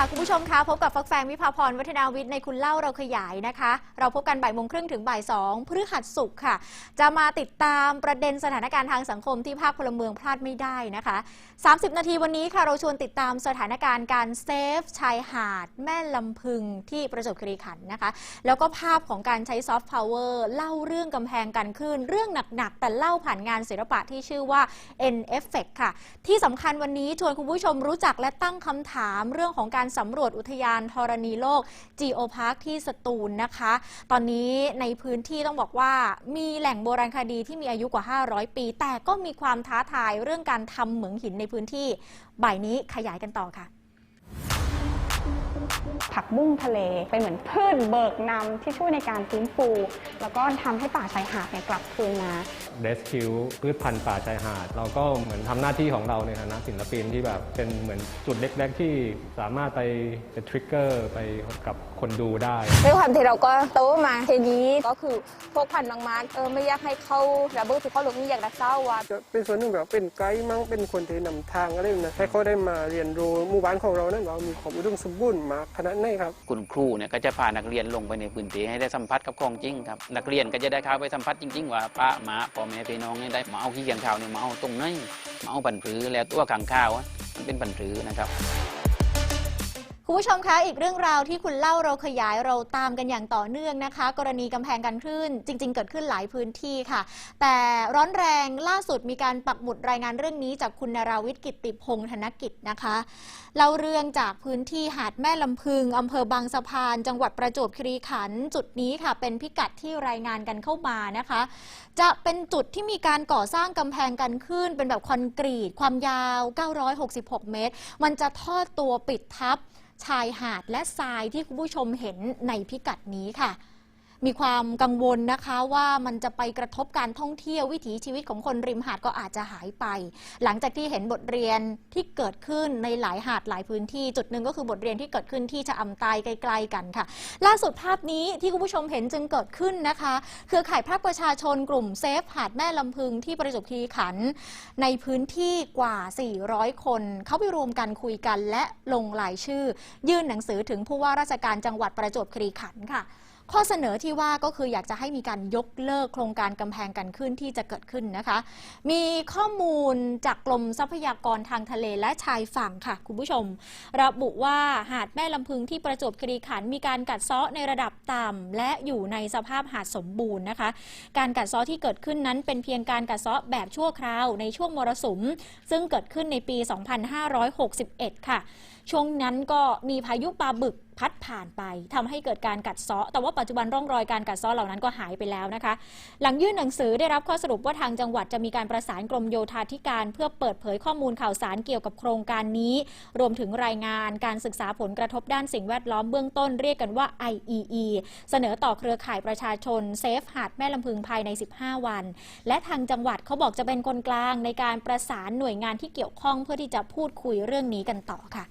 ค่ะ คุณผู้ชมคะพบกับฟักแฟงวิภาพรวัฒนาวิทย์ในคุณเล่าเราขยายนะคะ เราพบกันบ่ายโมงครึ่งถึงบ่ายสองพฤหัสศุกร์ค่ะ จะมาติดตามประเด็นสถานการณ์ทางสังคมที่ภาคพลเมืองพลาดไม่ได้นะคะ 30 นาทีวันนี้ค่ะเราชวนติดตามสถานการณ์การเซฟชายหาด แม่ลำพึงที่ประจวบคีรีขันธ์นะคะ แล้วก็ภาพของการใช้ซอฟต์พาวเวอร์เล่าเรื่องกำแพงกันขึ้น เรื่องหนักๆ แต่เล่าผ่านงานศิลปะที่ชื่อว่า N Effect ค่ะ ที่สำคัญวันนี้ชวนคุณผู้ชมรู้จักและตั้งคำถามเรื่องของการสำรวจอุทยานธรณีโลกจีโอพาร์คที่สตูลนะคะ ตอนนี้ในพื้นที่ต้องบอกว่ามีแหล่งโบราณคดีที่มีอายุกว่า 500 ปี แต่ก็มีความท้าทายเรื่องการทำเหมืองหินในพื้นที่ บ่ายนี้ขยายกันต่อค่ะ ผักบุ้งทะเล เป็นเหมือนพืชเบิกนำที่ช่วยในการฟื้นฟู แล้วก็ทำให้ป่าชายหาดเนี่ยกลับคืนมาเดสคิวพืชพันธุ์ป่าชายหาด เราก็เหมือนทำหน้าที่ของเราในฐานะศิลปินที่แบบเป็นเหมือนจุดเล็ก ๆ ที่สามารถไปเป็นทริกเกอร์ไปกับคนดูได้ ด้วยความที่เราก็โตมาทีนี้ก็คือพวกพันธุ์บางๆเออไม่อยากให้เข้าระเบิดที่เขาหลงนี่อยากรักษาว่า จะเป็นส่วนหนึ่งแบบเป็นไกด์มั้งเป็นคนที่นำทางอะไรแบบนะให้เขาได้มาเรียนรู้หมู่บ้านของเรานั้นว่ามีความอุดมสมบูรณ์มากขนาดไหนครับ คุณครูเนี่ยก็จะพานักเรียนลงไปในพื้นที่ให้ได้สัมผัสกับของจริงครับนักเรียนก็จะได้เข้าไปสัมผัสจริง ๆ ว่าป้าหมาพ่อแม่พี่น้องเนี่ยได้มาเอาขี้เกียจข่าวเนี่ยมาเอาตรงไหนมาเอาปันผือแล้วตัวขังข้าวอะมันเป็นปันผือนะครับ คุณผู้ชมคะ อีกเรื่องราวที่คุณเล่าเราขยายเราตามกันอย่างต่อเนื่องนะคะ กรณีกำแพงกันคลื่น จริง ๆ เกิดขึ้นหลายพื้นที่ค่ะ แต่ร้อนแรงล่าสุดมีการปักหมุดรายงานเรื่องนี้จากคุณนราวิทย์กิตติพงษ์ธนกิจนะคะเล่าเรื่องจากพื้นที่หาดแม่ลำพึงอำเภอบางสะพาน จังหวัดประจวบคีรีขันธ์จุดนี้ค่ะ เป็นพิกัดที่รายงานกันเข้ามานะคะ จะเป็นจุดที่มีการก่อสร้างกำแพงกันขึ้นเป็นแบบคอนกรีต ความยาว 966 เมตร มันจะทอดตัวปิดทับ ชายหาดและทรายที่คุณผู้ชมเห็นในพิกัดนี้ค่ะ มีความกังวลนะคะว่ามันจะไปกระทบการท่องเที่ยววิถีชีวิตของคนริมหาดก็อาจจะหายไป หลังจากที่เห็นบทเรียนที่เกิดขึ้นในหลายหาดหลายพื้นที่ จุดหนึ่งก็คือบทเรียนที่เกิดขึ้นที่ชะอำไตใกล้ๆกันค่ะ ล่าสุดภาพนี้ที่คุณผู้ชมเห็นจึงเกิดขึ้นนะคะเครือข่ายภาคประชาชนกลุ่มเซฟหาดแม่ลำพึงที่ประจวบคีรีขันธ์ในพื้นที่กว่า 400 คน เขาไปรวมกันคุยกันและลงรายชื่อ ยื่นหนังสือถึงผู้ว่าราชการจังหวัดประจวบคีรีขันธ์ค่ะ ข้อเสนอที่ว่าก็คืออยากจะให้มีการยกเลิกโครงการกำแพงกันขึ้นที่จะเกิดขึ้นนะคะ มีข้อมูลจากกรมทรัพยากรทางทะเลและชายฝั่งค่ะ คุณผู้ชม ระบุว่าหาดแม่ลำพึงที่ประจวบคีรีขันธ์มีการกัดเซาะในระดับต่ำและอยู่ในสภาพหาดสมบูรณ์นะคะ การกัดเซาะที่เกิดขึ้นนั้นเป็นเพียงการกัดเซาะแบบชั่วคราวในช่วงมรสุม ซึ่งเกิดขึ้นในปี 2561 ค่ะ ช่วงนั้นก็มีพายุปลาบึกพัดผ่านไปทำให้เกิดการกัดเซาะ แต่ว่าปัจจุบันร่องรอยการกัดเซาะเหล่านั้นก็หายไปแล้วนะคะ หลังยื่นหนังสือได้รับข้อสรุปว่าทางจังหวัดจะมีการประสานกรมโยธาธิการ เพื่อเปิดเผยข้อมูลข่าวสารเกี่ยวกับโครงการนี้ รวมถึงรายงานการศึกษาผลกระทบด้านสิ่งแวดล้อมเบื้องต้นเรียกกันว่า IEE เสนอต่อเครือข่ายประชาชนเซฟหาดแม่ลำพึงภายใน 15 วัน และทางจังหวัดเขาบอกจะเป็นคนกลางในการประสานหน่วยงานที่เกี่ยวข้องเพื่อที่จะพูดคุยเรื่องนี้กันต่อค่ะ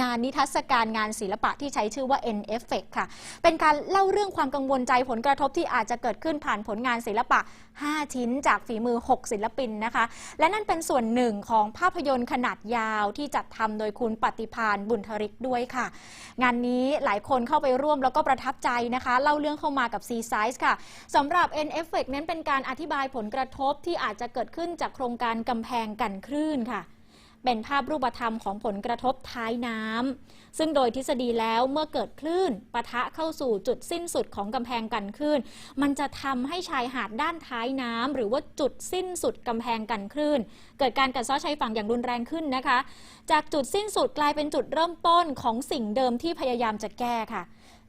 งานนิทรรศการงานศิลปะที่ใช้ชื่อว่า N Effect ค่ะ เป็นการเล่าเรื่องความกังวลใจผลกระทบที่อาจจะเกิดขึ้นผ่านผลงานศิลปะ 5 ชิ้นจากฝีมือ 6 ศิลปินนะคะ และนั่นเป็นส่วนหนึ่งของภาพยนตร์ขนาดยาวที่จัดทำโดยคุณปฏิพานบุญทริกด้วยค่ะ งานนี้หลายคนเข้าไปร่วมแล้วก็ประทับใจนะคะ เล่าเรื่องเข้ามากับ C Size ค่ะสำหรับ N Effect นั้นเป็นการอธิบายผลกระทบที่อาจจะเกิดขึ้นจากโครงการกำแพงกันคลื่นค่ะ เป็นภาพรูปธรรมของผลกระทบท้ายน้ำซึ่งโดยทฤษฎีแล้วเมื่อเกิดคลื่นปะทะเข้าสู่จุดสิ้นสุดของกำแพงกันคลื่น มันจะทำให้ชายหาดด้านท้ายน้ำหรือว่าจุดสิ้นสุดกำแพงกันคลื่น เกิดการกัดเซ้อชายฝั่งอย่างรุนแรงขึ้นนะคะ จากจุดสิ้นสุดกลายเป็นจุดเริ่มต้นของสิ่งเดิมที่พยายามจะแก้ค่ะ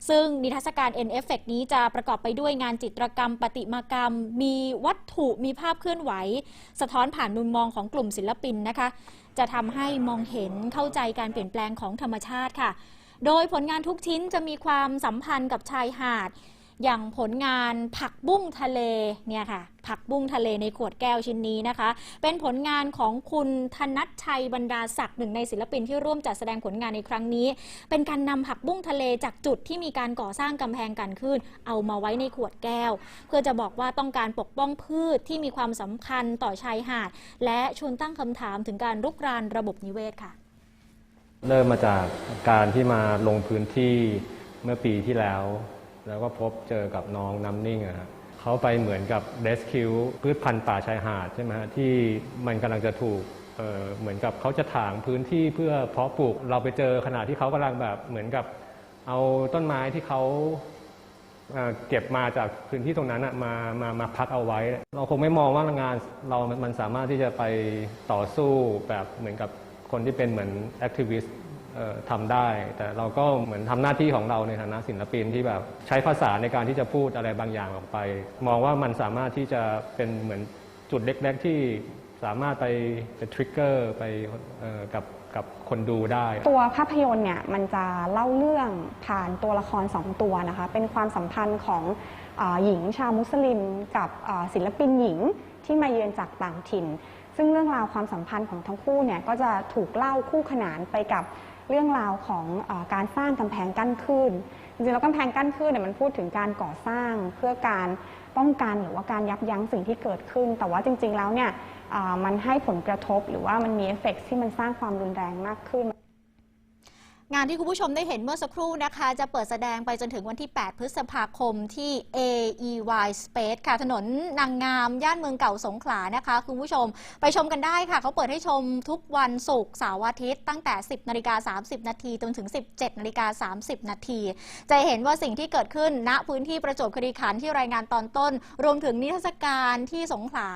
ซึ่งนิทรรศการ N Effect นี้จะประกอบไปด้วยงานจิตรกรรม ปฏิมากรรม มีวัตถุมีภาพเคลื่อนไหว สะท้อนผ่านมุมมองของกลุ่มศิลปินนะคะ จะทำให้มองเห็นเข้าใจการเปลี่ยนแปลงของธรรมชาติค่ะ โดยผลงานทุกชิ้นจะมีความสัมพันธ์กับชายหาด อย่างผลงานผักบุ้งทะเลเนี่ยค่ะ ผักบุ้งทะเลในขวดแก้วชิ้นนี้นะคะ เป็นผลงานของคุณธนัทชัยบรรดาศักดิ์หนึ่งในศิลปินที่ร่วมจัดแสดงผลงานในครั้งนี้ เป็นการนำผักบุ้งทะเลจากจุดที่มีการก่อสร้างกำแพงกันขึ้น เอามาไว้ในขวดแก้ว เพื่อจะบอกว่าต้องการปกป้องพืชที่มีความสำคัญต่อชายหาด และชวนตั้งคำถามถึงการรุกรานระบบนิเวศค่ะ เริ่มมาจากการที่มาลงพื้นที่เมื่อปีที่แล้ว แล้วก็พบเจอกับน้องน้ำนิ่งอะฮะเขาไปเหมือนกับเ s สคิวพืชพันธุ์ป่าชายหาดใช่ไหมฮะที่มันกำลังจะถูกเอ่อเหมือนกับเขาจะถางพื้นที่เพื่อเพาะปลูกเราไปเจอขณะที่เขากำลังแบบเหมือนกับเอาต้นไม้ที่เขาเอ่อเก็บมาจากพื้นที่ตรงนั้นอะมามามาพักเอาไว้ เราคงไม่มองว่างานเรามันสามารถที่จะไปต่อสู้แบบเหมือนกับคนที่เป็นเหมือนแอคทิวิสต์ ทำได้ แต่เราก็เหมือนทำหน้าที่ของเราในฐานะศิลปินที่แบบใช้ภาษาในการที่จะพูดอะไรบางอย่างออกไป มองว่ามันสามารถที่จะเป็นเหมือนจุดเล็ก ๆ ที่สามารถไปไปทริกเกอร์ไปกับกับคนดูได้ ตัวภาพยนตร์เนี่ยมันจะเล่าเรื่องผ่านตัวละครสองตัวนะคะ เป็นความสัมพันธ์ของอหญิงชาวมุสลิมกับศิลปินหญิงที่มาเยือนจากต่างถิ่น ซึ่งเรื่องราวความสัมพันธ์ของทั้งคู่เนี่ยก็จะถูกเล่าคู่ขนานไปกับ เรื่องราวของอการสร้างกำแพงกั้นคลื่นจริงๆแล้วกำแพงกั้นคลื่นเนี่ยมันพูดถึงการก่อสร้างเพื่อการป้องกันหรือว่าการยับยั้งสิ่งที่เกิดขึ้น แต่ว่าจริง ๆ แล้วเนี่ยมันให้ผลกระทบหรือว่ามันมีเอฟเฟกต์ที่มันสร้างความรุนแรงมากขึ้น งานที่คุณผู้ชมได้เห็นเมื่อสักครู่นะคะ จะเปิดแสดงไปจนถึงวันที่ 8 พฤษภาคมที่ AEY Space ค่ะ ถนนนางงามย่านเมืองเก่าสงขลานะคะ คุณผู้ชมไปชมกันได้ค่ะ เขาเปิดให้ชมทุกวันศุกร์เสาร์อาทิตย์ตั้งแต่ 10นาฬิกา30 นาทีจนถึง 17นาฬิกา30 นาทีจะเห็นว่าสิ่งที่เกิดขึ้นณพื้นที่ประจวบคีรีขันธ์ที่รายงานตอนต้น รวมถึงนิทรรศการที่สงขลา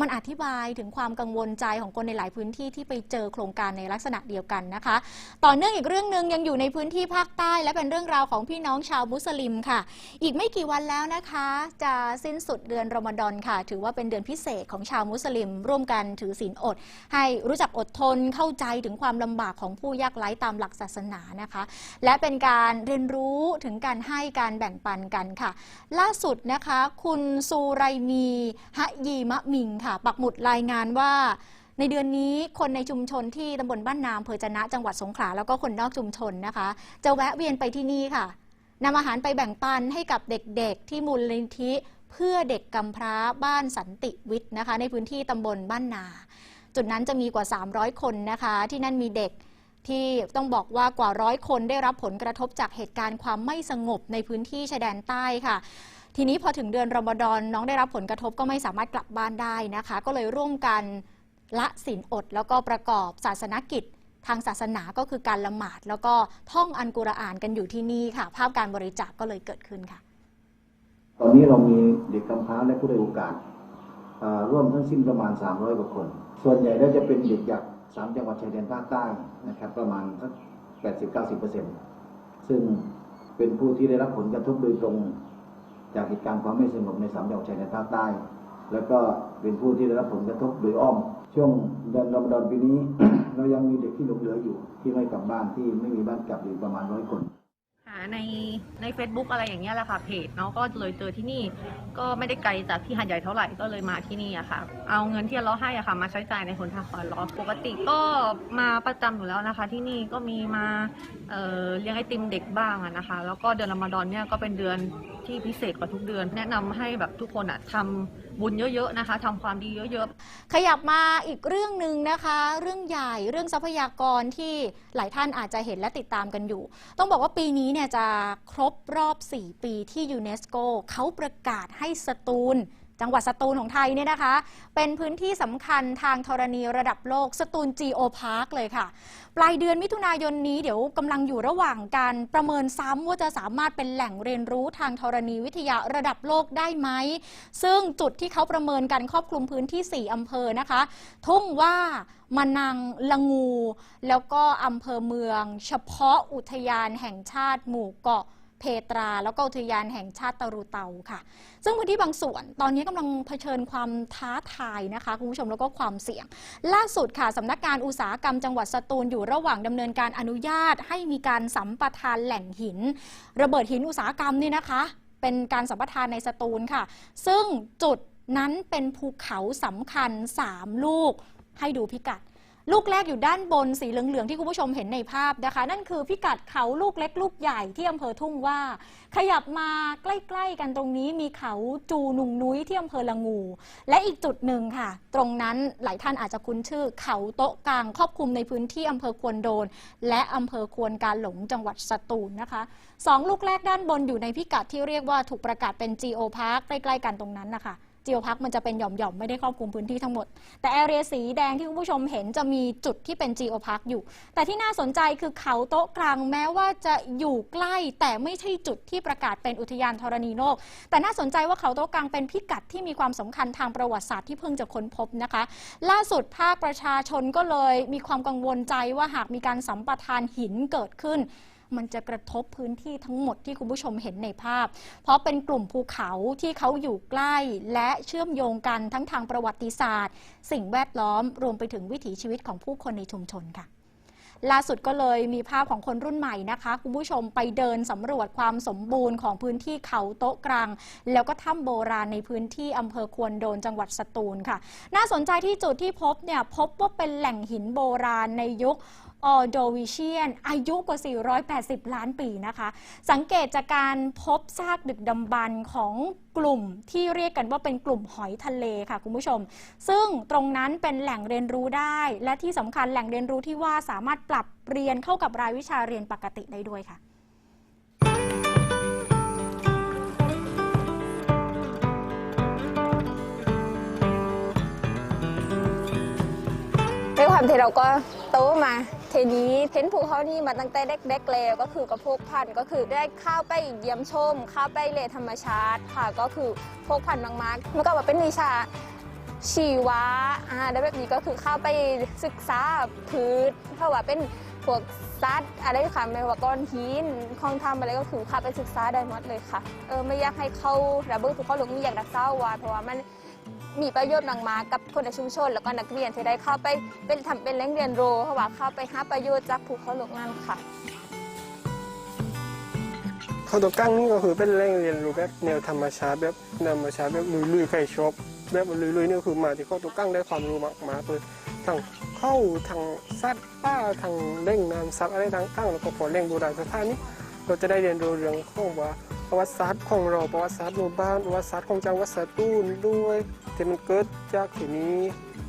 มันอธิบายถึงความกังวลใจของคนในหลายพื้นที่ที่ไปเจอโครงการในลักษณะเดียวกันนะคะ ต่อเนื่องอีกเรื่องหนึ่งยังอยู่ในพื้นที่ภาคใต้ และเป็นเรื่องราวของพี่น้องชาวมุสลิมค่ะ อีกไม่กี่วันแล้วนะคะ จะสิ้นสุดเดือนรอมฎอนค่ะ ถือว่าเป็นเดือนพิเศษของชาวมุสลิม ร่วมกันถือศีลอด ให้รู้จักอดทนเข้าใจถึงความลำบากของผู้ยากไร้ตามหลักศาสนานะคะ และเป็นการเรียนรู้ถึงการให้การแบ่งปันกันค่ะ ล่าสุดนะคะ คุณซูไรมีฮะยีมะมิงค่ะ ปักหมุดรายงานว่า ในเดือนนี้คนในชุมชนที่ตำบลบ้านนามเภอจนะจังหวัดสงขลาแล้วก็คนนอกชุมชนนะคะ จะแวะเวียนไปที่นี่ค่ะนำอาหารไปแบ่งปันให้กับเด็กๆ ที่มูลนิธิเพื่อเด็กกำพร้าบ้านสันติวิทย์นะคะ ในพื้นที่ตำบลบ้านนา จุดนั้นจะมีกว่า 300 คนนะคะ ที่นั่นมีเด็กที่ต้องบอกว่ากว่าร้อยคนได้รับผลกระทบจากเหตุการณ์ความไม่สงบในพื้นที่ชายแดนใต้ค่ะ ทีนี้พอถึงเดือนรอมฎอนน้องได้รับผลกระทบก็ไม่สามารถกลับบ้านได้นะคะ ก็เลยร่วมกัน ละศีลอด แล้วก็ประกอบศาสนกิจ ทางศาสนาก็คือการละหมาด แล้วก็ท่องอันกุรอานกันอยู่ที่นี่ค่ะ ภาพการบริจาคก็เลยเกิดขึ้นค่ะ ตอนนี้เรามีเด็กกำพร้าและผู้ได้โอกาสร่วมทั้งสิ้นประมาณ 300กว่าคน ส่วนใหญ่แล้วจะเป็นเด็กจากสามจังหวัดชายแดนภาคใต้นะครับ ประมาณสัก80-90เปอร์เซ็นต์ซึ่งเป็นผู้ที่ได้รับผลกระทบโดยตรงจากเหตุการณ์ความไม่สงบในสามจังหวัดชายแดนภาคใต้ แล้วก็เป็นผู้ที่ได้รับผลกระทบโดยอ้อม ช่วงเดือนรอมฎอนปีนี้ เรายังมีเด็กที่หลงเหลืออยู่ ที่ไม่กลับบ้านที่ไม่มีบ้านกลับอยู่ประมาณร้อยคนหาในใน Facebook อะไรอย่างเงี้ยแหละค่ะเพจเนาะก็เลยเจอที่นี่ ก็ไม่ได้ไกลจากที่หาดใหญ่เท่าไหร่ก็เลยมาที่นี่อะค่ะ เอาเงินที่เราให้อะค่ะ มาใช้จ่ายในหนทางคอยล้อปกติก็มาประจำอยู่แล้วนะคะ ที่นี่ก็มีมาเอ่อเลี้ยงไอติมเด็กบ้างอะนะคะ แล้วก็เดือนรอมฎอนเนี่ยก็เป็นเดือนที่พิเศษกว่าทุกเดือน แนะนำให้แบบทุกคนอะทำ บุญเยอะๆนะคะทำความดีเยอะๆ ขยับมาอีกเรื่องหนึ่งนะคะ เรื่องใหญ่เรื่องทรัพยากรที่หลายท่านอาจจะเห็นและติดตามกันอยู่ ต้องบอกว่าปีนี้เนี่ยจะครบรอบ 4 ปีที่ยูเนสโกเขาประกาศให้สตูล จังหวัดสตูลของไทยเนี่ยนะคะ เป็นพื้นที่สำคัญทางธรณีระดับโลกสตูล Geo Park เลยค่ะ ปลายเดือนมิถุนายนนี้เดี๋ยวกำลังอยู่ระหว่างการประเมินซ้ำว่าจะสามารถเป็นแหล่งเรียนรู้ทางธรณีวิทยาระดับโลกได้ไหม ซึ่งจุดที่เขาประเมินกันครอบคลุมพื้นที่ 4อำเภอนะคะ ทุ่งว่ามานังละงู แล้วก็อำเภอเมือง เฉพาะอุทยานแห่งชาติหมู่เกาะ เพตรา แล้วก็อุทยานแห่งชาติตะรูเตาค่ะ ซึ่งพื้นที่บางส่วนตอนนี้กำลังเผชิญความท้าทายนะคะคุณผู้ชมแล้วก็ความเสี่ยง ล่าสุดค่ะสำนักงานอุตสาหกรรมจังหวัดสตูลอยู่ระหว่างดำเนินการอนุญาต ให้มีการสัมปทานแหล่งหิน ระเบิดหินอุตสาหกรรมนี่นะคะ เป็นการสัมปทานในสตูลค่ะ ซึ่งจุดนั้นเป็นภูเขาสำคัญ 3 ลูกให้ดูพิกัด ลูกแรกอยู่ด้านบนสีเหลืองๆที่คุณผู้ชมเห็นในภาพนะคะ นั่นคือพิกัดเขาลูกเล็กลูกใหญ่ที่อำเภอทุ่งว่า ขยับมาใกล้ ๆ กันตรงนี้มีเขาจูนุงนุ้ยที่อำเภอละงู และอีกจุดหนึ่งค่ะ ตรงนั้นหลายท่านอาจจะคุ้นชื่อ เขาโต๊ะกลางครอบคลุมในพื้นที่อำเภอควนโดน และอำเภอควนการหลงจังหวัดสตูลนะคะสองลูกแรกด้านบนอยู่ในพิกัดที่เรียกว่าถูกประกาศเป็น Geo Park ใกล้ ๆ กันตรงนั้นนะคะ จีโอพักมันจะเป็นหย่อมๆ ไม่ได้ครอบคลุมพื้นที่ทั้งหมด แต่แอเรียสีแดงที่คุณผู้ชมเห็นจะมีจุดที่เป็นจีโอพักอยู่ แต่ที่น่าสนใจคือเขาโต๊ะกลางแม้ว่าจะอยู่ใกล้ แต่ไม่ใช่จุดที่ประกาศเป็นอุทยานธรณีโลก แต่น่าสนใจว่าเขาโต๊ะกลางเป็นพิกัดที่มีความสำคัญทางประวัติศาสตร์ที่เพิ่งจะค้นพบนะคะ ล่าสุดภาคประชาชนก็เลยมีความกังวลใจว่าหากมีการสัมปทานหินเกิดขึ้น มันจะกระทบพื้นที่ทั้งหมดที่คุณผู้ชมเห็นในภาพ เพราะเป็นกลุ่มภูเขาที่เขาอยู่ใกล้และเชื่อมโยงกันทั้งทางประวัติศาสตร์ สิ่งแวดล้อมรวมไปถึงวิถีชีวิตของผู้คนในชุมชนค่ะล่าสุดก็เลยมีภาพของคนรุ่นใหม่นะคะ คุณผู้ชมไปเดินสำรวจความสมบูรณ์ของพื้นที่เขาโต๊ะกลาง แล้วก็ถ้ำโบราณในพื้นที่อำเภอควนโดนจังหวัดสตูลค่ะ น่าสนใจที่จุดที่พบเนี่ยพบว่าเป็นแหล่งหินโบราณในยุค ออโดวิเชียน อายุกว่า 480 ล้านปีนะคะ สังเกตจากการพบซากดึกดำบรรพ์ของกลุ่มที่เรียกกันว่าเป็นกลุ่มหอยทะเลค่ะคุณผู้ชม ซึ่งตรงนั้นเป็นแหล่งเรียนรู้ได้ และที่สำคัญแหล่งเรียนรู้ที่ว่าสามารถปรับเรียนเข้ากับรายวิชาเรียนปกติได้ด้วยค่ะ ด้วยความที่เราก็โตมาทีนี้เห็นภูเขานี่มาตั้งแต่เด็กๆแล้วก็คือกับพวกพันก็คือได้เข้าไปเยี่ยมชมเข้าไปเรียนธรรมชาติค่ะ ก็คือพวกพันมากๆมันก็ว่าเป็นวิชาชีวะอ่าแล้วแบบนี้ก็คือเข้าไปศึกษาพืชเพราะว่าเป็นพวกซัดอะไรค่ะไม่ว่าก้อนหินของทำอะไรก็คือเข้าไปศึกษาได้หมดเลยค่ะเออไม่อยากให้เขาระเบิดภูเขาหลงนี่อยากรักษาไว้เพราะว่ามัน มีประโยชน์มากๆกับคนในชุมชน แล้วก็นักเรียนที่ได้เข้าไปเป็นทำเป็นแหล่งเรียนรู้เพราะว่าเข้าไปหาประโยชน์จากภูเขาหลงนั่นค่ะเขาตัวกั้งนี่ก็คือเป็นแหล่งเรียนรู้แบบแนวธรรมชาติแบบธรรมชาติแบบลุยๆใครชอบแบบลุยๆนี่คือมาที่เขาตัวกั้งได้ความรู้มากๆเลยทั้งเข้าทางสัตว์ป่าทางเล่งน้ำซักอะไรต่างๆแล้วก็พอเล่งโบราณสถานนี้เราจะได้เรียนรู้เรื่องของว่า ประวัติศาสตร์ของเราประวัติศาสตร์หมู่บ้านประวัติศาสตร์ของจังหวัดสตูลด้วยที่มันเกิดจากที่นี้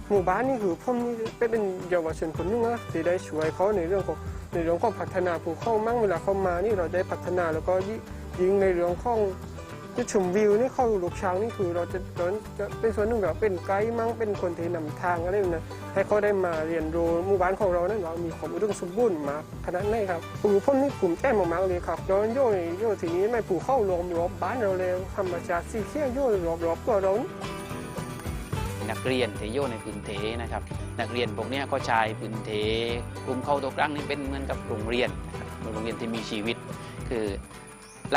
หมู่บ้านนี่คือผมนี่เป็นเยาวชนคนนึงนะที่ได้ช่วยเขาในเรื่องของในเรื่องของพัฒนาภูเขามั่งเวลาเขามานี่เราได้พัฒนาแล้วก็ยิยิงในเรื่องของ จุดชมวิวนี่เข้าลูกช้างนี่คือเราจะเราจะเป็นส่วนหนึ่งแบบเป็นไกด์มั่งเป็นคนที่นำทางอะไรแบบนั้นให้เขาได้มาเรียนรู้หมู่บ้านของเรานั้นเรามีความอุดมสมบูรณ์มากขนาดไหนครับคือผมนี่ภูมิใจมมากๆเลยครับย้อนโย่โย่ทีนี้ไม่ผูกเข้าลมอยู่รอบบ้านเราเลยธรรมชาติสีเขียวโย่รอบๆตัวเรานี่นักเรียนที่อยู่ในพื้นเทนะครับ นักเรียนพวกนี้ก็ใช้พื้นเทกลุ่มเข้าตัวกลางนี่เป็นเหมือนกับโรงเรียนโรงเรียนที่มีชีวิต คือ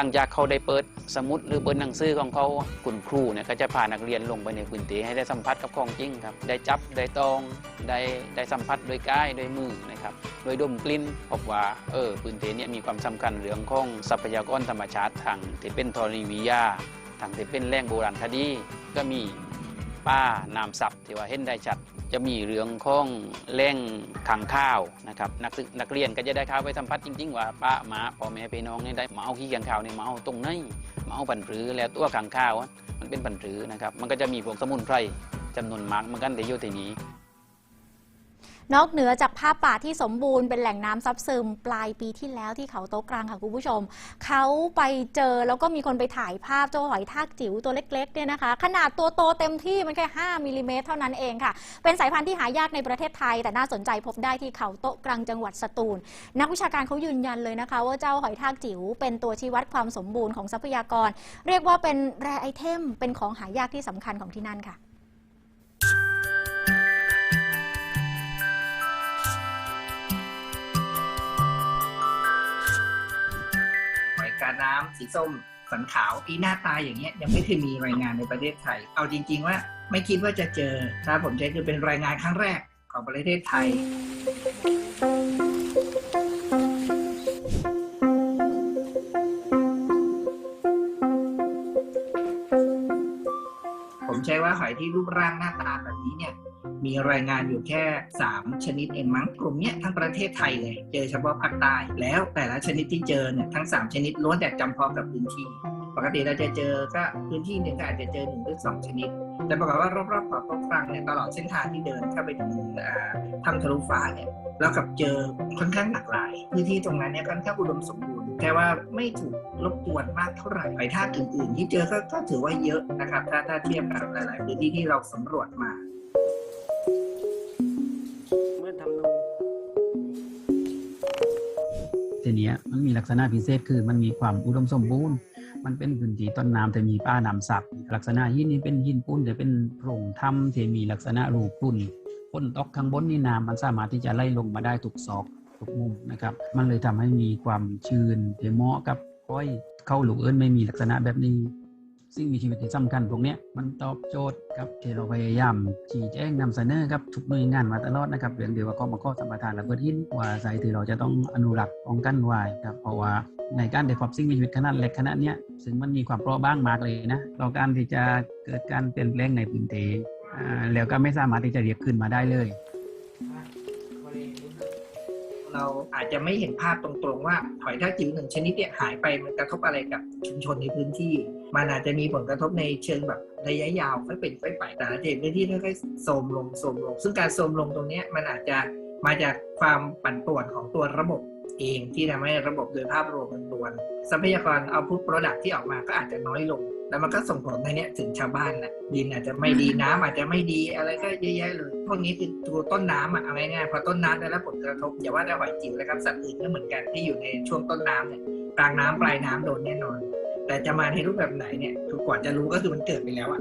หลังจากเขาได้เปิดสมุดหรือเปิดหนังสือของเขาคุณครูเนี่ยก็จะพานักเรียนลงไปในพื้นที่ให้ได้สัมผัสกับของจริงครับ ได้จับได้ตองได้ได้สัมผัสโดยกายโดยมือนะครับโดยดมกลิ่นพบว่าเออพื้นที่เนี่ยมีความสำคัญเรื่องของทรัพยากรธรรมชาติทางที่เป็นธรณีวิทยาทางที่เป็นแหล่งโบราณคดีก็มี ป้าน้ำซับที่ว่าเห็นได้ชัด จะมีเรื่องของแร่งขังข้าวนะครับนักศึกนักเรียนก็จะได้ข้าวไปสัมผัสจริง ๆ ว่าป้าหมาพ่อแม่พี่น้องเนี่ยได้มาเอาขี้ขังข้าวเนี่ยมาเอาตรงไหนมาเอาปันปรือแล้วตัวขังข้าวมันเป็นปันปรือนะครับมันก็จะมีพวกสมุนไพรจำนวนมากเหมือนกันแต่อยู่ที่นี้ นอกเหนือจากภาพป่าที่สมบูรณ์เป็นแหล่งน้ำซับซึมปลายปีที่แล้วที่เขาโต๊ะกลางค่ะคุณผู้ชม เขาไปเจอแล้วก็มีคนไปถ่ายภาพเจ้าหอยทากจิ๋วตัวเล็กๆเนี่ยนะคะ ขนาดตัวโตเต็มที่มันแค่ 5มิลลิเมตรเท่านั้นเองค่ะ เป็นสายพันธุ์ที่หายากในประเทศไทย แต่น่าสนใจพบได้ที่เขาโต๊ะกลางจังหวัดสตูล นักวิชาการเขายืนยันเลยนะคะ ว่าเจ้าหอยทากจิ๋วเป็นตัวชี้วัดความสมบูรณ์ของทรัพยากร เรียกว่าเป็นแรไอเทมเป็นของหายากที่สำคัญของที่นั่นค่ะ หอยกาสีส้มสันขาวปีหน้าตาอย่างเงี้ยยังไม่เคยมีรายงานในประเทศไทย เอาจริง ๆ ว่าไม่คิดว่าจะเจอถ้าผมใช้คือเป็นรายงานครั้งแรกของประเทศไทย ผมใช้ว่าหอยที่รูปร่างหน้าตาแบบนี้เนี่ย มีรายงานอยู่แค่ 3 ชนิดเองมั้งกลุ่มเนี้ยทั้งประเทศไทยเลยเจอเฉพาะภาคใต้แล้วแต่ละชนิดที่เจอเนี่ยทั้ง 3 ชนิดล้วนแต่จำเพาะกับพื้นที่ ปกติเราจะเจอก็พื้นที่หนึ่งก็อาจจะเจอหนึ่งหรือสองชนิด แต่ปรากฏว่ารอบๆเกาะโต้งกลางเนี่ยตลอดเส้นทางที่เดินเข้าไปถึงอ่าถ้ำทะลุฟ้าเนี่ยแล้วกับเจอค่อนข้างหลากหลายพื้นที่ตรงนั้นเนี่ยค่อนข้างอุดมสมบูรณ์แต่ว่าไม่ถูกรบกวนมากเท่าไหร่ไปท่าอื่นๆที่เจอก็ก็ถือว่าเยอะนะครับถ้าถ้าเทียบกับหลาย ๆ พื้นที่ที่เราสำรวจมา ทีเนี้มันมีลักษณะพิเศษคือมันมีความอุดมสมบูรณ์ มันเป็นพื้นที่ต้นน้ำแต่มีป้าน้ำสักลักษณะหินนี้เป็นหินปุ้นแต่เป็นโพรงถ้ำที่มีลักษณะรูปุ่นพ้นตกข้างบนนี่น้ำมันสามารถที่จะไล่ลงมาได้ทุกซอกทุกมุมนะครับ มันเลยทำให้มีความชื้นที่เหมาะกับก้อยเข้าหลูกเอิญไม่มีลักษณะแบบนี้ สิ่งมีชีวิตที่สำคัญพวกนี้มันตอบโจทย์ครับที่เราพยายามชี้แจงนำเสนอครับทุกหน่วยงานมาตลอดนะครับเรื่องเดียวกับก็มาข้อสัมปทานและเบิดหินว่าสายที่เราจะต้องอนุรักษ์ป้องกันไว้ครับเพราะว่าในการได้พบสิ่งมีชีวิตขนาดเล็กขนาดเนี้ยซึ่งมันมีความเปราะบางมากเลยนะเราการที่จะเกิดการเปลี่ยนแปลงในพื้นที่แล้วก็ไม่สามารถที่จะเรียกขึ้นมาได้เลย เราอาจจะไม่เห็นภาพตรงๆว่าหอยทากจิ๋วหนึ่งชนิดเนี่ยหายไปมันกระทบอะไรกับชุมชนในพื้นที่ มันอาจจะมีผลกระทบในเชิงแบบระยะยาวค่อยเป็นค่อยไปแต่ละเจนพื้นที่ค่อยๆโทรมลงโทรมลง ซึ่งการโทรมลงตรงเนี้ยมันอาจจะมาจากความปั่นป่วนของตัวระบบเองที่ทำให้ระบบโดยภาพรวมมันรวนทรัพยากรเอาพุทโปรดักที่ออกมาก็อาจจะน้อยลง แล้วมันก็ส่งผลในเนี้ยถึงชาวบ้านนะดินอาจจะไม่ดีน้ำอาจจะไม่ดีอะไรก็เยอะแยะเลยพวกนี้คือตัวต้นน้ำอะเอาง่ายๆพอต้นน้ำได้รับผลกระทบอย่าว่าแต่หอยจิ๋วเลยครับสัตว์อื่นก็เหมือนกันที่อยู่ในช่วงต้นน้ำเนี่ยกลางน้ำปลายน้ำโดนแน่นอน แต่จะมาในรูปแบบไหนเนี่ยคือกว่าจะรู้ก็คือมันเกิดไปแล้วอะ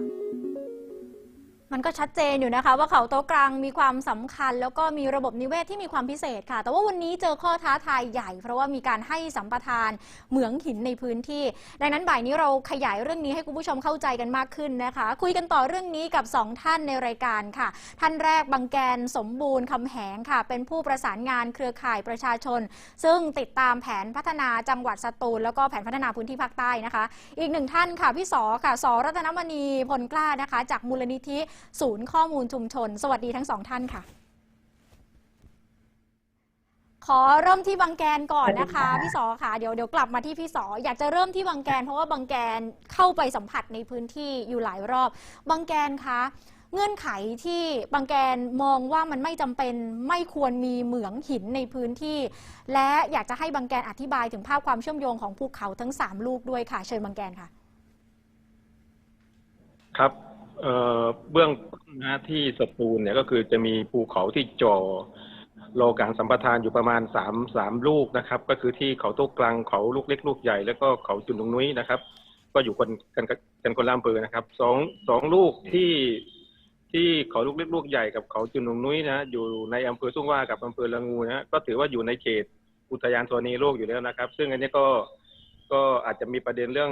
มันก็ชัดเจนอยู่นะคะ ว่าเขาโต๊ะกลางมีความสำคัญ แล้วก็มีระบบนิเวศที่มีความพิเศษค่ะ แต่ว่าวันนี้เจอข้อท้าทายใหญ่ เพราะว่ามีการให้สัมปทานเหมืองหินในพื้นที่ ดังนั้นบ่ายนี้เราขยายเรื่องนี้ให้คุณผู้ชมเข้าใจกันมากขึ้นนะคะ คุยกันต่อเรื่องนี้กับ 2 ท่านในรายการค่ะ ท่านแรกบางแกนสมบูรณ์คำแหงค่ะ เป็นผู้ประสานงานเครือข่ายประชาชน ซึ่งติดตามแผนพัฒนาจังหวัดสตูลแล้วก็แผนพัฒนาพื้นที่ภาคใต้นะคะ อีกหนึ่งท่านค่ะพี่สอค่ะสอรัตนมณีพลกล้านะคะ จากมูลนิธิศูนย์ข้อมูลชุมชน สวัสดีทั้งสองท่านค่ะ ขอเริ่มที่บางแกนก่อนนะคะ พี่สอค่ะเดี๋ยวเดี๋ยวกลับมาที่พี่สออยากจะเริ่มที่บางแกน เพราะว่าบางแกนเข้าไปสัมผัสในพื้นที่อยู่หลายรอบบางแกนคะเงื่อนไขที่บางแกนมองว่ามันไม่จำเป็นไม่ควรมีเหมืองหินในพื้นที่ และอยากจะให้บางแกนอธิบายถึงภาพความเชื่อมโยงของภูเขาทั้งสามลูกด้วยค่ะ เชิญบางแกนค่ะ ครับ เอ่อเบื้องต้นนะที่สตูลเนี่ยก็คือจะมีภูเขาที่จ่อรอการสัมปทานอยู่ประมาณสามสามลูกนะครับ ก็คือที่เขาโต๊ะกลางเขาลูกเล็กลูกใหญ่แล้วก็เขาจุนตงนุ้ยนะครับ ก็อยู่กันกันกันคนละอำเภอนะครับสองสองลูกที่ที่เขาลูกเล็กลูกใหญ่กับเขาจุนตงนุ้ยนะอยู่ในอำเภอสุ่งว่ากับอำเภอละงูนะก็ถือว่าอยู่ในเขตอุทยานธรณีโลกอยู่แล้วนะครับ ซึ่งอันนี้ก็ก็อาจจะมีประเด็นเรื่อง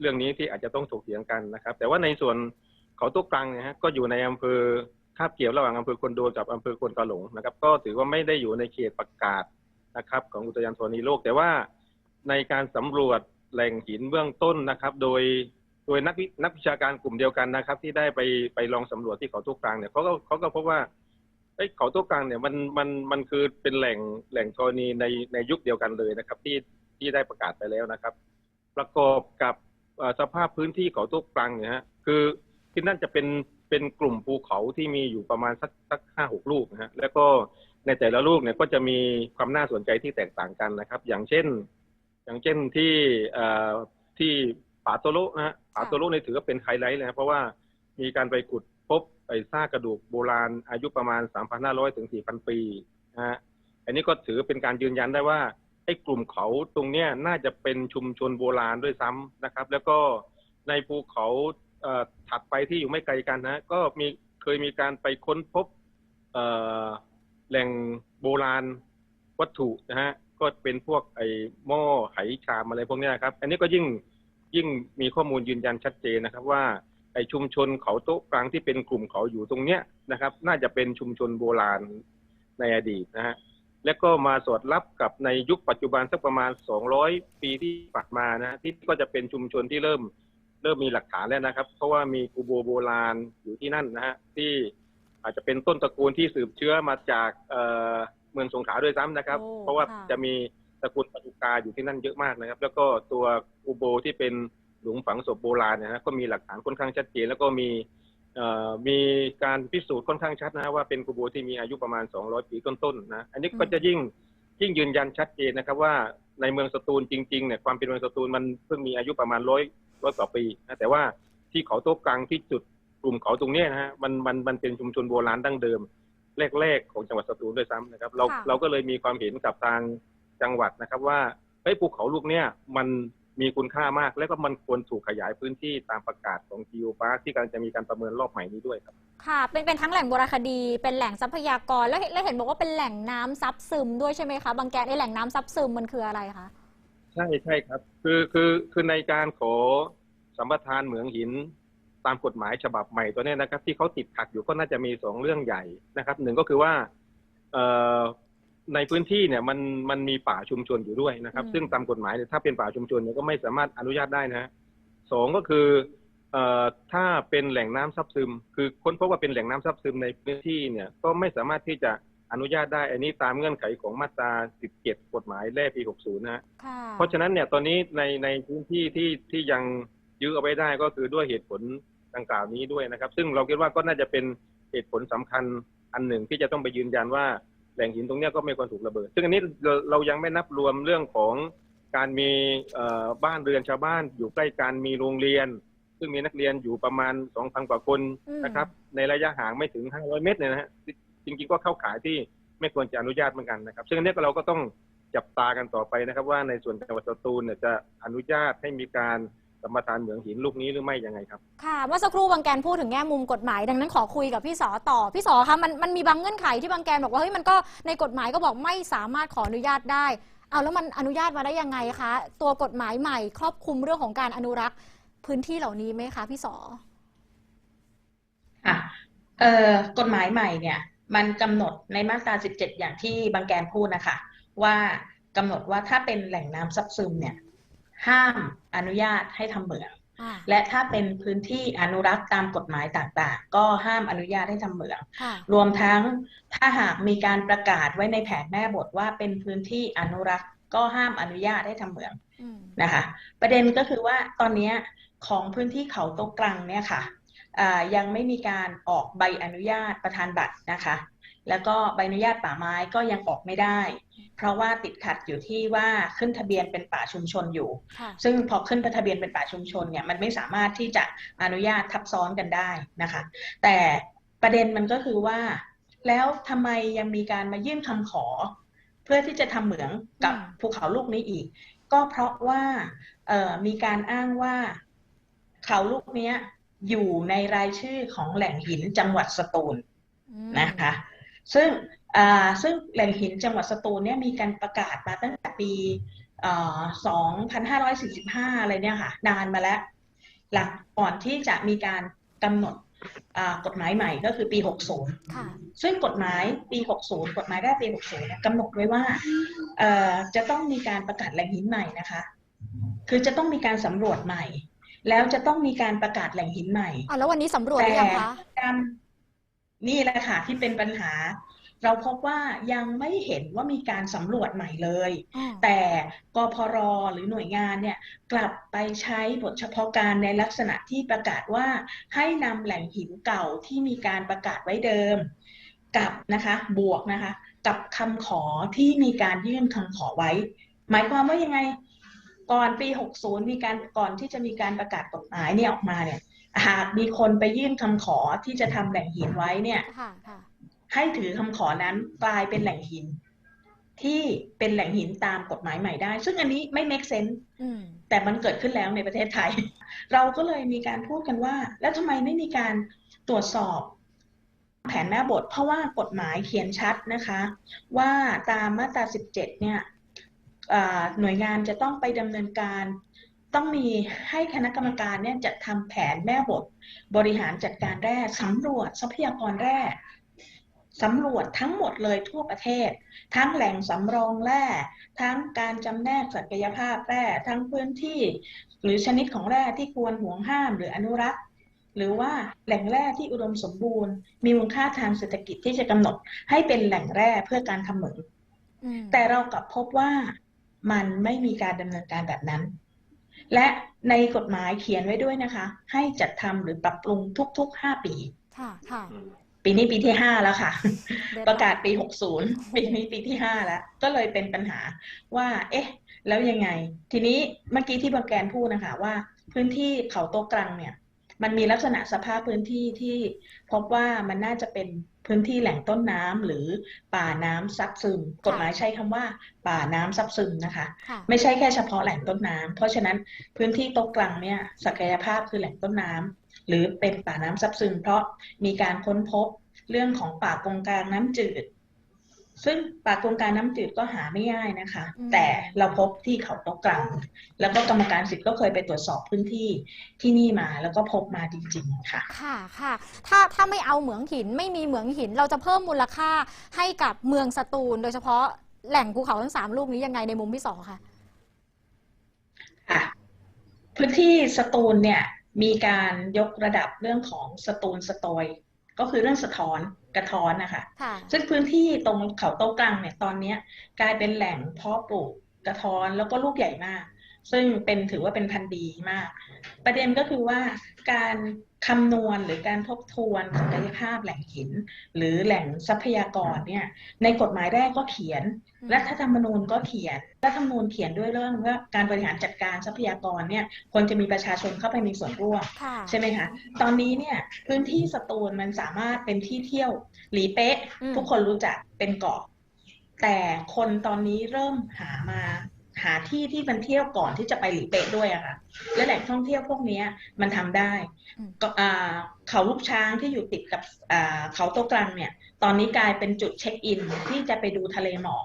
เรื่องนี้ที่อาจจะต้องถกเถียงกันนะครับ แต่ว่าในส่วน เขาตุ๊กกลางเนี่ยฮะก็อยู่ในอำเภอคาบเกี่ยวระหว่างอำเภอควนโดนกับอำเภอควนกาหลงนะครับ ก็ถือว่าไม่ได้อยู่ในเขตประกาศนะครับ ของอุทยานธรณีโลก แต่ว่าในการสำรวจแหล่งหินเบื้องต้นนะครับ โดยโดยนักวินักวิชาการกลุ่มเดียวกันนะครับ ที่ได้ไปไปลองสำรวจที่เขาตุ๊กกลางเนี่ยเขาก็เขาก็พบว่าเอ้เขาตุ๊กกลางเนี่ยมันมันมันคือเป็นแหล่งแหล่งธรณีในในยุคเดียวกันเลยนะครับ ที่ที่ได้ประกาศไปแล้วนะครับ ประกอบกับสภาพพื้นที่เขาตุ๊กกลางเนี่ยฮะคือ ที่นั่นจะเป็นเป็นกลุ่มภูเขาที่มีอยู่ประมาณสักสักห้าหกลูกนะฮะแล้วก็ในแต่ละลูกเนี่ยก็จะมีความน่าสนใจที่แตกต่างกันนะครับ อย่างเช่น อย่างเช่นที่เอ่อที่ผาโตโลนะฮะผาโตโลเนี่ยถือว่าเป็นไฮไลท์เลยนะเพราะว่ามีการไปขุดพบไอ้ซากกระดูกโบราณอายุประมาณ 3,500 ถึง 4,000 ปีนะฮะอันนี้ก็ถือเป็นการยืนยันได้ว่าไอ้กลุ่มเขาตรงเนี้ยน่าจะเป็นชุมชนโบราณด้วยซ้ำนะครับ แล้วก็ในภูเขาเอ่อ ถัดไปที่อยู่ไม่ไกลกันนะ ก็มีเคยมีการไปค้นพบแหล่งโบราณวัตถุนะฮะก็เป็นพวกไอ้หม้อไหชามอะไรพวกนี้ครับ อันนี้ก็ยิ่งยิ่งมีข้อมูลยืนยันชัดเจนนะครับ ว่าไอ้ชุมชนเขาโต๊ะกลางที่เป็นกลุ่มเขาอยู่ตรงเนี้ยนะครับ น่าจะเป็นชุมชนโบราณในอดีตนะฮะและก็มาสอดรับกับในยุคปัจจุบันสักประมาณ 200 ปีที่ผ่านมานะที่ก็จะเป็นชุมชนที่เริ่ม เริ่มมีหลักฐานแล้วนะครับ เพราะว่ามีกูโบโบราณอยู่ที่นั่นนะฮะที่อาจจะเป็นต้นตระกูลที่สืบเชื้อมาจากเอ่อเมืองสงขลาด้วยซ้ำนะครับโอ้เพราะว่าค่ะจะมีตระกูลปตุกาอยู่ที่นั่นเยอะมากนะครับ แล้วก็ตัวกูโบที่เป็นหลุมฝังศพโบราณเนยนะก็มีหลักฐานค่อนข้างชัดเจน แล้วก็มีเอ่อมีการพิสูจน์ค่อนข้างชัดนะว่าเป็นกูโบที่มีอายุประมาณ 200 ปีต้นๆนะอันนี้ก็จะยิ่งยิ่งยืนยันชัดเจนนะครับว่าในเมืองสตูลจริงๆเนี่ยความเป็นเมืองสตูลมันเพิ่งมีอายุประมาณร้อย ร้อยกว่าปีนะแต่ว่าที่เขาโต๊ะกลางที่จุดกลุ่มเขาตรงเนี้ยนะฮะมันมันมันเป็นชุมชนโบราณดั้งเดิม แรกๆ ของจังหวัดสตูลด้วยซ้ำนะครับเราค่ะเราก็เลยมีความเห็นกับทางจังหวัดนะครับว่าเฮ้ยภูเขาลูกเนี้ยมันมีคุณค่ามาก และก็มันควรถูกขยายพื้นที่ตามประกาศของ g ี o พาร์ที่กำลังจะมีการประเมินรอบใหม่นี้ด้วยครับ ค่ะ เป็นเป็นทั้งแหล่งโบราณคดี เป็นแหล่งทรัพยากร แล้วเห็นแล้วเห็นบอกว่าเป็นแหล่งน้ำซับซึมด้วยใช่ไหมคะ บางแกนไอแหล่งน้ำซับซึมมันคืออะไรคะใช่ใช่ครับ คือคือคือในการขอสัมปทานเหมืองหิน ตามกฎหมายฉบับใหม่ตัวเนี้ยนะครับ ที่เขาติดขัดอยู่ก็น่าจะมีสองเรื่องใหญ่นะครับหนึ่งก็คือว่าเอ่อในพื้นที่เนี่ยมันมันมีป่าชุมชนอยู่ด้วยนะครับอืมซึ่งตามกฎหมายเนี่ยถ้าเป็นป่าชุมชนเนี่ยก็ไม่สามารถอนุญาตได้นะฮะสองก็คือเอ่อถ้าเป็นแหล่งน้ำซับซึม คือค้นพบว่าเป็นแหล่งน้ำซับซึมในพื้นที่เนี่ยก็ไม่สามารถที่จะ อนุญาตได้อันนี้ตามเงื่อนไขของมาตรา 17 กฎหมายแร่ปี 60 นะฮะค่ะเพราะฉะนั้นเนี่ยตอนนี้ในในพื้นที่ที่ที่ยังยื้อเอาไว้ได้ก็คือด้วยเหตุผลดังกล่าวนี้ด้วยนะครับ ซึ่งเราคิดว่าก็น่าจะเป็นเหตุผลสำคัญอันหนึ่งที่จะต้องไปยืนยันว่าแหล่งหินตรงเนี้ยก็ไม่ควรถูกระเบิด ซึ่งอันนี้เราเรายังไม่นับรวมเรื่องของการมีเอ่อบ้านเรือนชาวบ้านอยู่ใกล้กันมีโรงเรียน ซึ่งมีนักเรียนอยู่ประมาณ 2,000 กว่าคนอืมนะครับ ในระยะห่างไม่ถึง 500 เมตรเนี่ยนะฮะ จริงๆก็เข้าขายที่ไม่ควรจะอนุญาตเหมือนกันนะครับ ซึ่งอันนี้ก็เราก็ต้องจับตากันต่อไปนะครับ ว่าในส่วนจังหวัดสตูลเนี่ยจะอนุญาตให้มีการสัมปทานเหมืองหินลูกนี้หรือไม่ยังไงครับ ค่ะ เมื่อสักครู่บางแกนพูดถึงแง่มุมกฎหมาย ดังนั้นขอคุยกับพี่สอต่อ พี่สอคะมันมันมีบางเงื่อนไขที่บางแกนบอกว่าเฮ้ยมันก็ในกฎหมายก็บอกไม่สามารถขออนุญาตได้ เอาแล้วมันอนุญาตมาได้ยังไงคะ ตัวกฎหมายใหม่ ครอบคลุมเรื่องของการอนุรักษ์พื้นที่เหล่านี้ไหมคะพี่สอค่ะเอ่อกฎหมายใหม่เนี่ย มันกำหนดในมาตรา 17 อย่างที่บางแกนพูดนะคะ ว่ากำหนดว่าถ้าเป็นแหล่งน้ำซับซึมเนี่ย ห้ามอนุญาตให้ทำเหมืองอ่าและถ้าเป็นพื้นที่อนุรักษ์ตามกฎหมายต่างๆ ก็ห้ามอนุญาตให้ทำเหมืองค่ะรวมทั้งถ้าหากมีการประกาศไว้ในแผนแม่บทว่าเป็นพื้นที่อนุรักษ์ก็ห้ามอนุญาตให้ทำเหมืองอืมนะคะ ประเด็นก็คือว่าตอนเนี้ยของพื้นที่เขาโต๊ะกลางเนี่ยค่ะอ่า ยังไม่มีการออกใบอนุญาตประธานบัตรนะคะ แล้วก็ใบอนุญาตป่าไม้ก็ยังออกไม่ได้ เพราะว่าติดขัดอยู่ที่ว่าขึ้นทะเบียนเป็นป่าชุมชนอยู่ค่ะซึ่งพอขึ้นทะเบียนเป็นป่าชุมชนเนี่ยมันไม่สามารถที่จะอนุญาตทับซ้อนกันได้นะคะ แต่ประเด็นมันก็คือว่า แล้วทำไมยังมีการมายื่นคำขอ เพื่อที่จะทำเหมืองกับอืมภูเขาลูกนี้อีก ก็เพราะว่าเอ่อมีการอ้างว่าเขาลูกเนี้ย อยู่ในรายชื่อของแหล่งหินจังหวัดสตูลอืมนะคะ ซึ่งอ่าซึ่งแหล่งหินจังหวัดสตูลเนี่ยมีการประกาศมาตั้งแต่ปีเอ่อ2545 อะไรเนี่ยค่ะ นานมาแล้ว หลังก่อนที่จะมีการกำหนดอ่ากฎหมายใหม่ก็คือปี 60ค่ะซึ่งกฎหมายปี 60 กฎหมายแรกปี 60เนี่ยกำหนดไว้ว่าเอ่อจะต้องมีการประกาศแหล่งหินใหม่นะคะ คือจะต้องมีการสำรวจใหม่ แล้วจะต้องมีการประกาศแหล่งหินใหม่อะแล้ววันนี้สำรวจหรือยังคะการนี่แหละค่ะที่เป็นปัญหา เราพบว่ายังไม่เห็นว่ามีการสำรวจใหม่เลยอ๋อแต่กพรหรือหน่วยงานเนี่ยกลับไปใช้บทเฉพาะการในลักษณะที่ประกาศว่าให้นำแหล่งหินเก่าที่มีการประกาศไว้เดิม กับนะคะบวกนะคะ กับคำขอที่มีการยื่นคำขอไว้ หมายความว่ายังไง ก่อนปี 60 มีการก่อนที่จะมีการประกาศกฎหมายเนี่ยออกมาเนี่ย หากมีคนไปยื่นคำขอที่จะทำแหล่งหินไว้เนี่ยค่ะค่ะให้ถือคำขอนั้นกลายเป็นแหล่งหิน ที่เป็นแหล่งหินตามกฎหมายใหม่ได้ ซึ่งอันนี้ไม่ make sense อืมแต่มันเกิดขึ้นแล้วในประเทศไทย เราก็เลยมีการพูดกันว่า แล้วทำไมไม่มีการตรวจสอบแผนแม่บท เพราะว่ากฎหมายเขียนชัดนะคะ ว่าตามมาตรา 17 เนี่ยอ่า หน่วยงานจะต้องไปดำเนินการต้องมีให้คณะกรรมการเนี่ยจัดทำแผนแม่บท บริหารจัดการแร่สำรวจทรัพยากรแร่สำรวจทั้งหมดเลยทั่วประเทศ ทั้งแหล่งสำรองแร่ทั้งการจำแนกศักยภาพแร่ทั้งพื้นที่ หรือชนิดของแร่ที่ควรห่วงห้ามหรืออนุรักษ์หหรือว่าแหล่งแร่ที่อุดมสมบูรณ์ มีมูลค่าทางเศรษฐกิจที่จะกำหนดให้เป็นแหล่งแร่เพื่อการทำเหมืองอืมแต่เรากลับพบว่า มันไม่มีการดำเนินการแบบนั้น และในกฎหมายเขียนไว้ด้วยนะคะ ให้จัดทำหรือปรับปรุงทุกๆ5ปีค่ะค่ะปีนี้ปีที่5แล้วค่ะ Deadline ประกาศปี60ปีนี้ปีที่5แล้ว ก็เลยเป็นปัญหาว่า เอ๊ะ แล้วยังไง ทีนี้เมื่อกี้ที่บางแกนพูดนะคะว่า พื้นที่เขาโตะกรังเนี่ย มันมีลักษณะสภาพพื้นที่ที่พบว่ามันน่าจะเป็นพื้นที่แหล่งต้นน้ำหรือป่าน้ำซับซึม กฎหมายใช้คำว่า ป่าน้ำซับซึมนะคะค่ะไม่ใช่แค่เฉพาะแหล่งต้นน้ำเพราะฉะนั้นพื้นที่โต๊ะกลางเนี่ยศักยภาพคือแหล่งต้นน้ำหรือเป็นป่าน้ำซับซึม เพราะมีการค้นพบเรื่องของป่ากงกลางน้ำจืด ซึ่งป่ากงกลางน้ำจืดก็หาไม่ง่ายนะคะอืมแต่เราพบที่เขาโต๊ะกลางแล้วก็กรรมการสิทธิ์ก็เคยไปตรวจสอบพื้นที่ที่นี่มาแล้วก็พบมาจริงๆค่ะ ค่ะค่ะ ถ้าถ้าไม่เอาเหมืองหินไม่มีเหมืองหิน เราจะเพิ่มมูลค่าให้กับเมืองสตูล โดยเฉพาะแหล่งภูเขาทั้งสามลูกนี้ยังไงในมุมที่สองคะค่ะพื้นที่สตูลเนี่ยมีการยกระดับเรื่องของสตูลสโตยก็คือเรื่องสะท้อน กระท้อนนะคะค่ะซึ่งพื้นที่ตรงเขาโต๊ะกลางเนี่ยตอนเนี้ยกลายเป็นแหล่งเพาะปลูกกระท้อนแล้วก็ลูกใหญ่มาก ซึ่งเป็นถือว่าเป็นพันธุ์ดีมาก ประเด็นก็คือว่าการคำนวณหรือการทบทวนศักยภาพแหล่งหิน หรือแหล่งทรัพยากรเนี่ยในกฎหมายแรกก็เขียนอืม รัฐธรรมนูญก็เขียนรัฐธรรมนูญเขียนด้วยเรื่องว่าการบริหารจัดการทรัพยากรเนี่ยควรจะมีประชาชนเข้าไปมีส่วนร่วมค่ะใช่ไหมคะตอนนี้เนี่ยพื้นที่สตูลมันสามารถเป็นที่เที่ยวหลีเป๊ะอืมทุกคนรู้จักเป็นเกาะ แต่คนตอนนี้เริ่มหามาหาที่ที่มันเที่ยวก่อนที่จะไปหลีเป๊ะด้วยอะค่ะและแหล่งท่องเที่ยวพวกเนี้ยมันทำได้อืมก็อ่าเขาลูกช้างที่อยู่ติดกับอ่าเขาโตะกลางเนี่ย ตอนนี้กลายเป็นจุดเช็คอินที่จะไปดูทะเลหมอก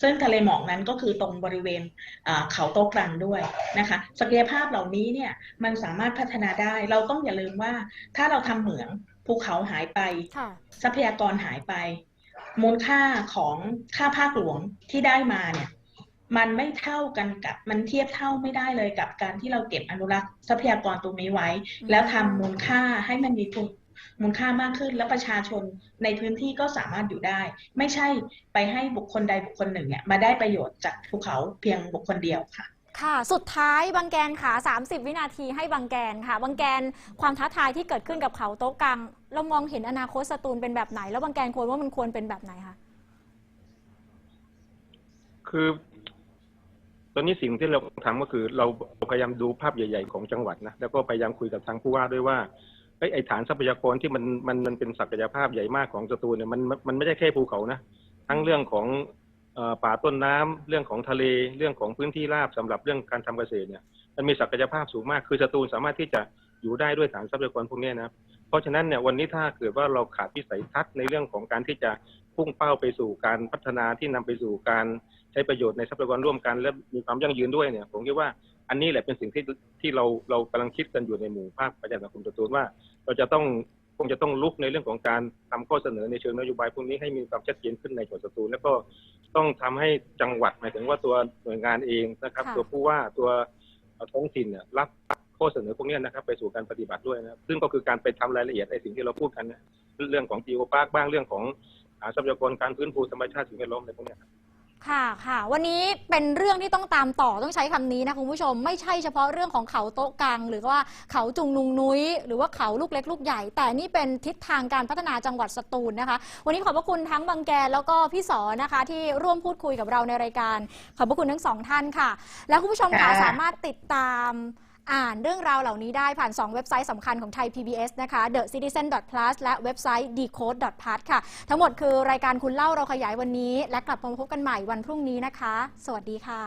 ซึ่งทะเลหมอกนั้นก็คือตรงบริเวณอ่าเขาโต๊ะกลางด้วยนะคะศักยภาพเหล่านี้เนี่ยมันสามารถพัฒนาได้ เราต้องอย่าลืมว่าถ้าเราทำเหมืองภูเขาหายไปค่ะทรัพยากรหายไป มูลค่าของค่าภาคหลวงที่ได้มาเนี่ยมันไม่เท่ากันกับมันเทียบเท่าไม่ได้เลยกับการที่เราเก็บอนุรักษ์ทรัพยากรตรงนี้ไว้อืมแล้วทำมูลค่าให้มันมีคุณ มูลค่ามากขึ้น แล้วประชาชนในพื้นที่ก็สามารถอยู่ได้ ไม่ใช่ไปให้บุคคลใดบุคคลหนึ่งเนี่ยมาได้ประโยชน์จากภูเขาเพียงบุคคลเดียวค่ะค่ะ สุดท้ายบางแกนค่ะ 30 วินาทีให้บางแกนค่ะ บางแกนความท้าทายที่เกิดขึ้นกับเขาโต๊ะกลางเรามองเห็นอนาคตสตูลเป็นแบบไหน แล้วบางแกนควรว่ามันควรเป็นแบบไหนคะคือ ตอนนี้สิ่งที่เราทำก็คือเราพยายามดูภาพใหญ่ ๆ ของจังหวัดนะแล้วก็พยายามคุยกับทางผู้ว่าด้วยว่า เอ้ไอฐานทรัพยากรที่มันมันมันเป็นศักยภาพใหญ่มากของสตูลเนี่ยมันมันไม่ใช่แค่ภูเขานะ ทั้งเรื่องของป่าต้นน้ำเรื่องของทะเลเรื่องของพื้นที่ราบสำหรับเรื่องการทำเกษตรเนี่ยมันมีศักยภาพสูงมากคือสตูลสามารถที่จะอยู่ได้ด้วยฐานทรัพยากรพวกนี้นะเพราะฉะนั้นเนี่ยวันนี้ถ้าเกิดว่าเราขาดวิสัยทัศน์ในเรื่องของการที่จะพุ่งเป้าไปสู่การพัฒนาที่นำไปสู่การใช้ประโยชน์ในทรัพยากรร่วมกัน และมีความยั่งยืนด้วยเนี่ยผมคิดว่า อันนี้แหละเป็นสิ่งที่ที่เราเรากำลังคิดกันอยู่ในหมู่ภาคประชาสังคมสตูลว่า เราจะต้องคงจะต้องลุกในเรื่องของการทำข้อเสนอในเชิงนโยบายพวกนี้ให้มีความชัดเจนขึ้นในจังหวัดสตูลแล้วก็ต้องทำให้จังหวัดหมายถึงว่าตัวหน่วยงานเองนะครับค่ะตัวผู้ว่าตัวท้องถิ่นเนี่ยรับข้อเสนอพวกเนี้ยนะครับ ไปสู่การปฏิบัติด้วยนะครับซึ่งก็คือการไปทำรายละเอียดในสิ่งที่เราพูดกันนะเรื่องของ Geo Park บ้างเรื่องของอ่าทรัพยากรการฟื้นฟูธรรมชาติสิ่งแวดล้อมอะไรพวกเนี้ยครับ ค่ะค่ะ วันนี้เป็นเรื่องที่ต้องตามต่อต้องใช้คำนี้นะคุณผู้ชม ไม่ใช่เฉพาะเรื่องของเขาโต๊ะกลางหรือว่าเขาจุงนุงนุ้ย หรือว่าเขาลูกเล็กลูกใหญ่ แต่นี่เป็นทิศทางการพัฒนาจังหวัดสตูลนะคะ วันนี้ขอบพระคุณทั้งบางแกนแล้วก็พี่สอนะคะ ที่ร่วมพูดคุยกับเราในรายการ ขอบพระคุณทั้งสองท่านค่ะ แล้วคุณผู้ชมค่ะค่ะ สามารถติดตาม อ่านเรื่องราวเหล่านี้ได้ผ่าน 2 เว็บไซต์สำคัญของไทย PBS นะคะ The Citizen plus และเว็บไซต์ decode plus ค่ะ ทั้งหมดคือรายการคุณเล่าเราขยายวันนี้ และกลับมาพบกันใหม่วันพรุ่งนี้นะคะ สวัสดีค่ะ